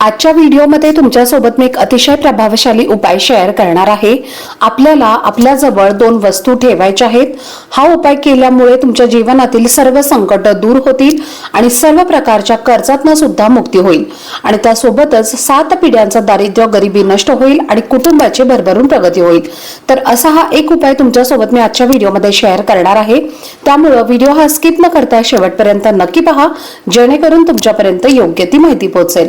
आजच्या व्हिडिओमध्ये तुमच्यासोबत मी एक अतिशय प्रभावशाली उपाय शेअर करणार आहे. आपल्याला आपल्याजवळ दोन वस्तू ठेवायच्या आहेत. हा उपाय केल्यामुळे तुमच्या जीवनातील सर्व संकट दूर होतील आणि सर्व प्रकारच्या कर्जातनं सुद्धा मुक्ती होईल. आणि त्यासोबतच सात पिढ्यांचा दारिद्र्य गरिबी नष्ट होईल आणि कुटुंबाची भरभरून प्रगती होईल. तर असा हा एक उपाय तुमच्यासोबत मी आजच्या व्हिडिओमध्ये शेअर करणार आहे. त्यामुळं व्हिडिओ हा स्किप न करता शेवटपर्यंत नक्की पहा. जेणेकरून तुमच्यापर्यंत योग्य ती माहिती पोहोचेल.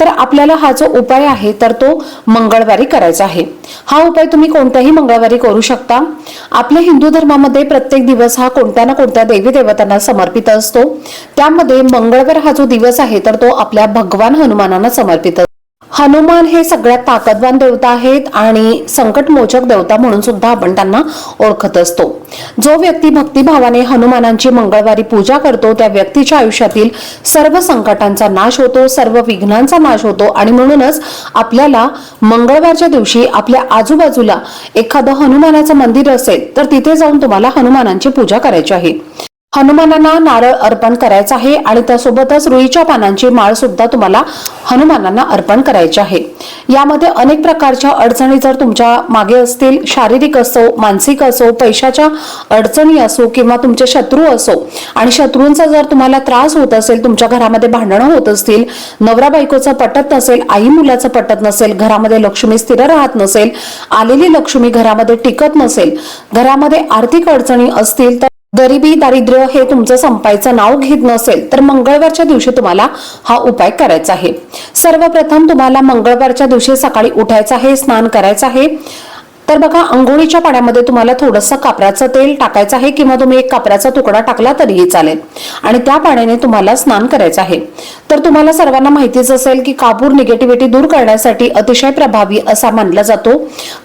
तर आपल्याला हा जो उपाय आहे तर तो मंगळवारी करायचा आहे. हा उपाय तुम्ही कोणत्याही मंगळवारी करू शकता. आपल्या हिंदू धर्मामध्ये प्रत्येक दिवस हा कोणत्या ना कोणत्या देवी देवतांना समर्पित असतो. त्यामध्ये मंगळवार हा जो दिवस आहे तर तो आपल्या भगवान हनुमानांना समर्पित असतो हनुमान हे सगळ्यात ताकदवान देवता आहेत आणि संकटमोचक देवता म्हणून सुद्धा आपण त्यांना ओळखत असतो. जो व्यक्ती भक्तिभावाने हनुमानांची मंगळवारी पूजा करतो त्या व्यक्तीच्या आयुष्यातील सर्व संकटांचा नाश होतो सर्व विघ्नांचा नाश होतो आणि म्हणूनच आपल्याला मंगळवारच्या दिवशी आपल्या आजूबाजूला एखादं हनुमानाचं मंदिर असेल तर तिथे जाऊन तुम्हाला हनुमानांची पूजा करायची आहे. हनुमानांना नारळ अर्पण करायचं आहे आणि त्यासोबतच रुईच्या पानांची माळ सुद्धा तुम्हाला हनुमानांना अर्पण करायची आहे. यामध्ये अनेक प्रकारच्या अडचणी जर तुमच्या मागे असतील शारीरिक असो मानसिक असो पैशाच्या अडचणी असो किंवा तुमचे शत्रू असो आणि शत्रूंचा जर तुम्हाला त्रास होत असेल तुमच्या घरामध्ये भांडणं होत असतील नवरा बायकोचं पटत नसेल आई मुलाचं पटत नसेल घरामध्ये लक्ष्मी स्थिर राहत नसेल आलेली लक्ष्मी घरामध्ये टिकत नसेल घरामध्ये आर्थिक अडचणी असतील तर गरिबी दारिद्र्य हे तुमचं संपायचं नाव घेत नसेल तर मंगळवारच्या दिवशी तुम्हाला हा उपाय करायचा आहे. सर्वप्रथम तुम्हाला मंगळवारच्या दिवशी सकाळी उठायचं आहे स्नान करायचं आहे. तर बघा अंघोळीच्या पाण्यामध्ये तुम्हाला थोडंसं कापराचं तेल टाकायचं आहे किंवा तुम्ही एक कापराचा तुकडा टाकला तरीही चालेल. आणि त्या पाण्याने तुम्हाला स्नान करायचं आहे. तर तुम्हाला सर्वांना माहितीच असेल की कापूर निगेटिव्हिटी दूर करण्यासाठी अतिशय प्रभावी असा मानला जातो.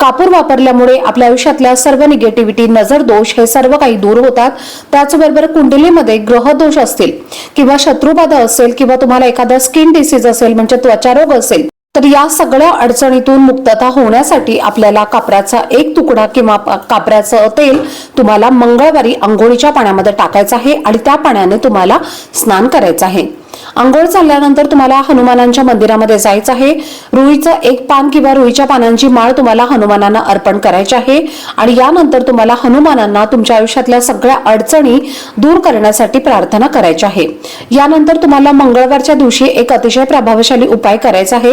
कापूर वापरल्यामुळे आपल्या आयुष्यातल्या सर्व निगेटिव्हिटी नजर दोष हे सर्व काही दूर होतात. त्याचबरोबर कुंडलीमध्ये ग्रह दोष असतील किंवा शत्रुबाधा असेल किंवा तुम्हाला एखादा स्किन डिसीज असेल म्हणजे त्वचारोग असेल तर या सगळ्या अडचणीतून मुक्तता होण्यासाठी आपल्याला कापराचा एक तुकडा किंवा कापराचं तेल तुम्हाला मंगळवारी आंघोळीच्या पाण्यामध्ये टाकायचं आहे आणि त्या पाण्याने तुम्हाला स्नान करायचं आहे. आंघोळ चालल्यानंतर तुम्हाला हनुमानांच्या मंदिरामध्ये जायचं आहे. रुईचं एक पान किंवा रुईच्या पानांची माळ तुम्हाला हनुमानांना अर्पण करायची आहे. आणि यानंतर तुम्हाला हनुमानांना तुमच्या आयुष्यातल्या सगळ्या अडचणी दूर करण्यासाठी प्रार्थना करायची आहे. यानंतर तुम्हाला मंगळवारच्या दिवशी एक अतिशय प्रभावशाली उपाय करायचा आहे.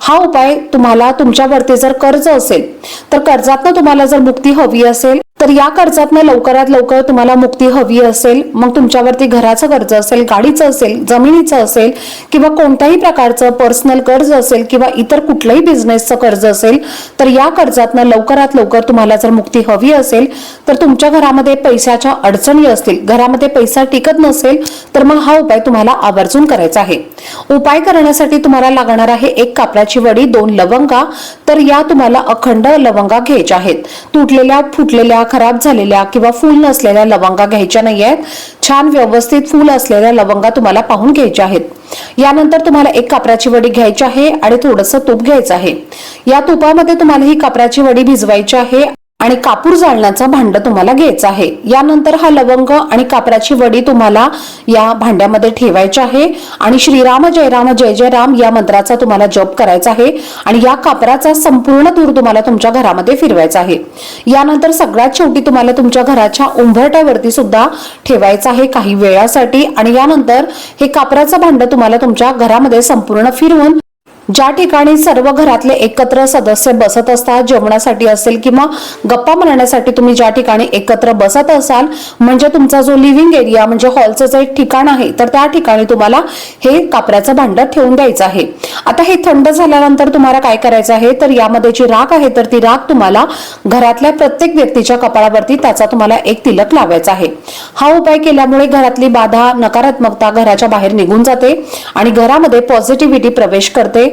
हा उपाय तुम्हाला तुमच्यावरती जर कर्ज असेल तर कर्जातनं तुम्हाला जर मुक्ती हवी असेल तर या कर्जातनं लवकरात लवकर तुम्हाला मुक्ती हवी असेल मग तुमच्यावरती घराचं कर्ज असेल गाडीचं असेल जमिनीचं असेल किंवा कोणत्याही प्रकारचं पर्सनल कर्ज असेल किंवा इतर कुठलंही बिझनेसचं कर्ज असेल तर या कर्जातनं लवकरात लवकर तुम्हाला जर मुक्ती हवी असेल तर तुमच्या घरामध्ये पैशाच्या अडचणी असतील घरामध्ये पैसा टिकत नसेल तर मग हा उपाय तुम्हाला आवर्जून करायचा आहे. उपाय करण्यासाठी तुम्हाला लागणार आहे एक कापडाची वडी दोन लवंगा तर या तुम्हाला अखंड लवंगा घ्यायच्या आहेत. तुटलेल्या फुटलेल्या खराब झालेल्या किंवा फुल नसलेल्या लवंगा घ्यायच्या नाही आहेत छान व्यवस्थित फुल असलेल्या लवंगा तुम्हाला पाहून घ्यायच्या आहेत. यानंतर तुम्हाला एक कापराची वडी घ्यायची आहे आणि थोडंसं तूप घ्यायचं आहे. या तुपामध्ये तुम्हाला ही कापराची वडी भिजवायची आहे. आणि कापूर जाळण्याचा भांड तुम्हाला घ्यायचं आहे. यानंतर हा लवंग आणि कापराची वडी तुम्हाला या भांड्यामध्ये ठेवायची आहे. आणि श्रीराम जय राम जय जय राम या मंत्राचा तुम्हाला जप करायचा आहे. आणि या कापराचा संपूर्ण दूर तुम्हाला तुमच्या घरामध्ये फिरवायचा आहे. यानंतर सगळ्यात शेवटी तुम्हाला तुमच्या घराच्या उंबरट्यावरती सुद्धा ठेवायचं आहे काही वेळासाठी. आणि यानंतर हे कापराचं भांड तुम्हाला तुमच्या घरामध्ये संपूर्ण फिरवून ज्या ठिकाणी सर्व घरातले एकत्र सदस्य बसत असतात जेवणासाठी असेल किंवा गप्पा मारण्यासाठी तुम्ही ज्या ठिकाणी एकत्र बसत असाल म्हणजे तुमचा जो लिव्हिंग एरिया म्हणजे हॉलचं जे एक ठिकाण आहे तर त्या ठिकाणी तुम्हाला हे कापड्याचं भांड ठेवून द्यायचं आहे. आता हे थंड झाल्यानंतर तुम्हाला काय करायचं आहे? तर यामध्ये जी राख आहे तर ती राख तुम्हाला घरातल्या प्रत्येक व्यक्तीच्या कपाळावरती त्याचा तुम्हाला एक तिलक लावायचा आहे. हा उपाय केल्यामुळे घरातली बाधा नकारात्मकता घराच्या बाहेर निघून जाते आणि घरामध्ये पॉझिटिव्हिटी प्रवेश करते.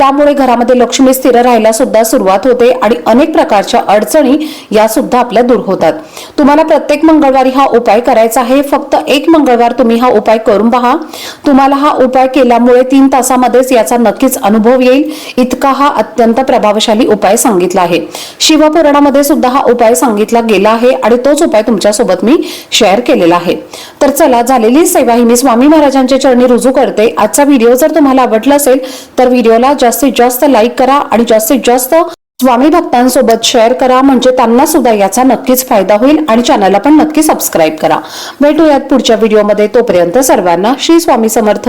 त्यामुळे घरामध्ये लक्ष्मी स्थिर राहायला सुद्धा सुरुवात होते आणि अनेक प्रकारच्या अडचणी या सुद्धा आपल्या दूर होतात. तुम्हाला प्रत्येक मंगळवारी हा उपाय करायचा आहे. फक्त एक मंगळवार तुम्ही हा उपाय करून पहा. तुम्हाला हा उपाय केल्यामुळे तीन तासामध्येच याचा नक्कीच अनुभव येईल. इतका हा अत्यंत प्रभावशाली उपाय सांगितला आहे. शिवपुराणामध्ये सुद्धा हा उपाय सांगितला गेला आहे आणि तोच उपाय तुमच्यासोबत मी शेअर केलेला आहे. तर चला झालेली सेवा ही मी स्वामी महाराजांच्या चरणी रुजू करते. आजचा व्हिडिओ जर तुम्हाला आवडला असेल तर व्हिडिओला जास्तीत जास्त लाईक करा आणि जास्तीत जास्त स्वामी भक्तांसोबत शेअर करा. म्हणजे त्यांना सुद्धा याचा नक्कीच फायदा होईल आणि चॅनलला पण नक्की सबस्क्राईब करा. भेटूयात पुढच्या व्हिडिओमध्ये तोपर्यंत सर्वांना श्री स्वामी समर्थ.